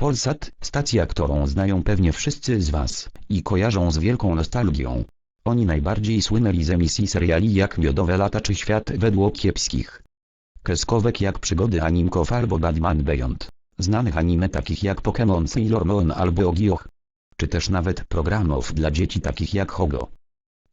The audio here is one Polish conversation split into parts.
Polsat, stacja, którą znają pewnie wszyscy z Was i kojarzą z wielką nostalgią. Oni najbardziej słynęli z emisji seriali jak Miodowe lata czy Świat według kiepskich. Kreskówek jak Przygody animków albo Batman Beyond. Znanych anime takich jak Pokémon Sailor Moon albo Ogioch. Czy też nawet programów dla dzieci takich jak Hogo.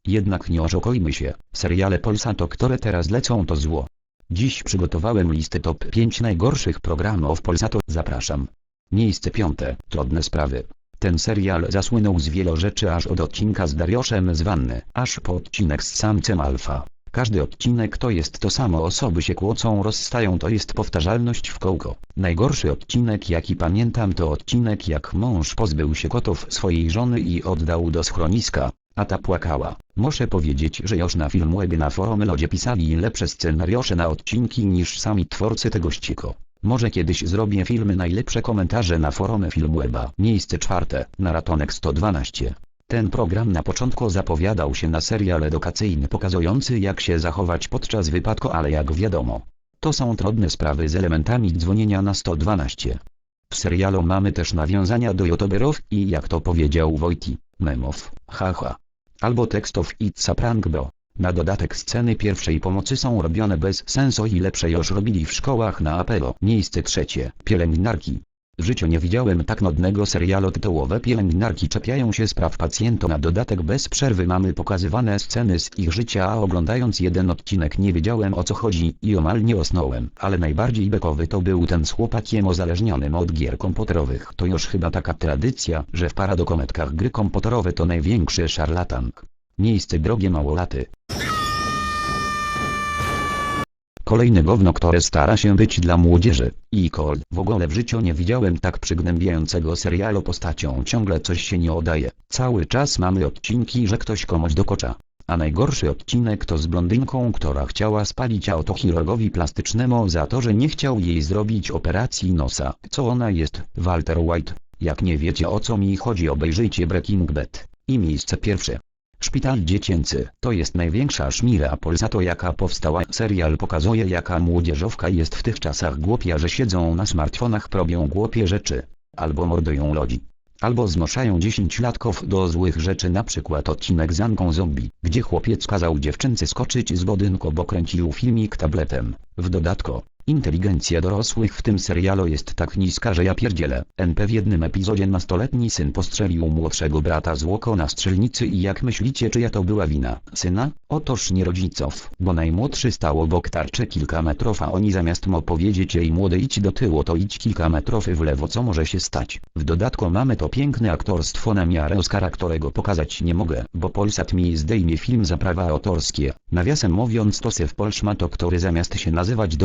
Jednak nie oszukujmy się, seriale Polsatu, które teraz lecą to zło. Dziś przygotowałem listę top 5 najgorszych programów Polsatu. Zapraszam. Miejsce piąte. Trudne sprawy. Ten serial zasłynął z wielu rzeczy aż od odcinka z Darioszem z Wanny, aż po odcinek z samcem Alfa. Każdy odcinek to jest to samo osoby się kłócą rozstają to jest powtarzalność w kołko. Najgorszy odcinek jaki pamiętam to odcinek jak mąż pozbył się kotów swojej żony i oddał do schroniska, a ta płakała. Muszę powiedzieć, że już na Filmwebie na forum ludzie pisali lepsze scenariusze na odcinki niż sami twórcy tego ściko. Może kiedyś zrobię filmy najlepsze komentarze na forum Filmweba. Miejsce czwarte, na ratonek 112. Ten program na początku zapowiadał się na serial edukacyjny pokazujący jak się zachować podczas wypadku ale jak wiadomo. To są trudne sprawy z elementami dzwonienia na 112. W serialu mamy też nawiązania do youtuberów i jak to powiedział Wojti, memów, haha. Albo tekstów It's a prank bro. Na dodatek sceny pierwszej pomocy są robione bez sensu i lepsze już robili w szkołach na apelo. Miejsce trzecie. Pielęgniarki. W życiu nie widziałem tak nudnego serialu tytułowe pielęgniarki czepiają się spraw pacjentów. Na dodatek bez przerwy mamy pokazywane sceny z ich życia a oglądając jeden odcinek nie wiedziałem o co chodzi i omal nie osnąłem. Ale najbardziej bekowy to był ten z chłopakiem uzależnionym od gier komputerowych. To już chyba taka tradycja, że w paradokometkach gry komputerowe to największy szarlatan. Miejsce drogie małolaty. Kolejne gówno, które stara się być dla młodzieży. I Cold. W ogóle w życiu nie widziałem tak przygnębiającego serialu postacią. Ciągle coś się nie udaje. Cały czas mamy odcinki, że ktoś komuś dokocza. A najgorszy odcinek to z blondynką, która chciała spalić auto chirurgowi plastycznemu za to, że nie chciał jej zrobić operacji nosa. Co ona jest? Walter White. Jak nie wiecie o co mi chodzi obejrzyjcie Breaking Bad. I miejsce pierwsze. Szpital dziecięcy to jest największa szmira Polsatu jaka powstała. Serial pokazuje jaka młodzieżowka jest w tych czasach głupia, że siedzą na smartfonach robią głupie rzeczy. Albo mordują ludzi. Albo zmuszają 10 latków do złych rzeczy na przykład odcinek z Anką Zombie, gdzie chłopiec kazał dziewczynce skoczyć z budynku bo kręcił filmik tabletem. W dodatku, Inteligencja dorosłych w tym serialu jest tak niska, że ja pierdzielę. NP w jednym epizodzie nastoletni syn postrzelił młodszego brata z łuku na strzelnicy i jak myślicie czyja to była wina? Syna? Otóż nie rodziców, bo najmłodszy stał obok tarczy kilka metrów a oni zamiast mu powiedzieć jej młody idź do tyłu to idź kilka metrów w lewo co może się stać. W dodatku mamy to piękne aktorstwo na miarę Oscara którego pokazać nie mogę, bo Polsat mi zdejmie film za prawa autorskie. Nawiasem mówiąc to Syf Polszma to który zamiast się nazywać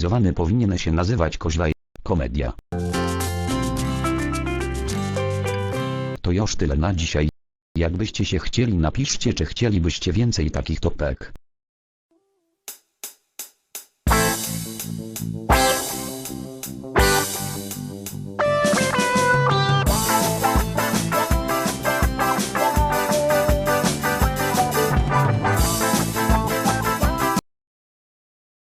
dokumentalizowany powinien się nazywać Koźlaj. Komedia. To już tyle na dzisiaj. Jakbyście się chcieli napiszcie czy chcielibyście więcej takich topek.